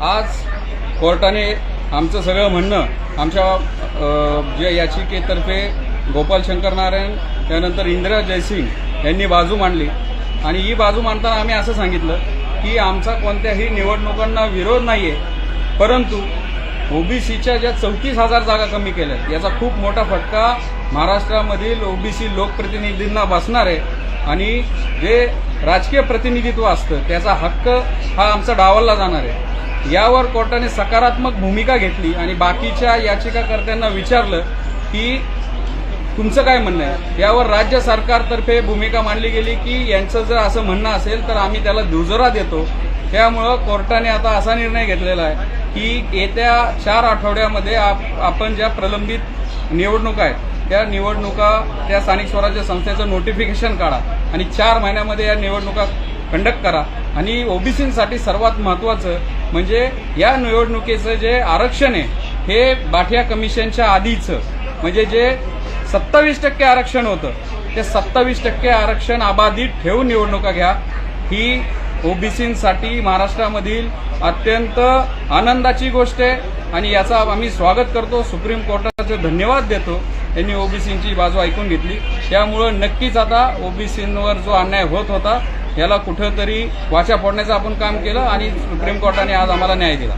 आज कोर्टाने आमचं सगळं म्हणणं आमच्या ज्या जे याचिकेतर्फे गोपाल शंकर नारायण त्यानंतर इंदिरा जयसिंग यांनी बाजू मांडली. आणि ही बाजू मांडताना आम्ही असं सांगितलं की आमचा कोणत्याही निवडणुकांना विरोध नाही आहे परंतु ओबीसीच्या ज्या चौतीस हजार जागा कमी केल्या आहेत, याचा खूप मोठा फटका महाराष्ट्रामधील ओबीसी लोकप्रतिनिधींना बसणार आहे. आणि जे राजकीय प्रतिनिधित्व असतं त्याचा हक्क हा आमचा डावलला जाणार आहे. यावर कोर्टाने सकारात्मक भूमिका घेतली आणि बाकीच्या याचिकाकर्त्यांना विचारलं की तुमचं काय म्हणणं आहे? यावर राज्य सरकारतर्फे भूमिका मांडली गेली की यांचं जर असं म्हणणं असेल तर आम्ही त्याला दुजोरा देतो. त्यामुळं कोर्टाने आता असा निर्णय घेतलेला आहे की येत्या चार आठवड्यामध्ये आप- आपण ज्या प्रलंबित निवडणुका आहेत त्या निवडणुका त्या स्थानिक स्वराज्य संस्थेचं नोटिफिकेशन काढा आणि चार महिन्यामध्ये या निवडणुका कंडक्ट करा. आणि ओबीसीसाठी सर्वात महत्त्वाचं म्हणजे या निवडणुकीचं जे आरक्षण आहे हे बाठिया कमिशनच्या आधीचं म्हणजे जे सत्तावीस टक्के आरक्षण होतं ते सत्तावीस टक्के आरक्षण अबाधित ठेवून निवडणुका घ्या. ही ओबीसीसाठी महाराष्ट्रामधील अत्यंत आनंदाची गोष्ट आहे आणि याचा आम्ही स्वागत करतो. सुप्रीम कोर्टाचे धन्यवाद देतो. यांनी ओबीसींची बाजू ऐकून घेतली. त्यामुळं नक्कीच आता ओबीसींवर जो अन्याय होत होता याला कुठंतरी वाचा फोडण्याचं आपण काम केलं आणि सुप्रीम कोर्टाने आज आम्हाला न्याय दिला.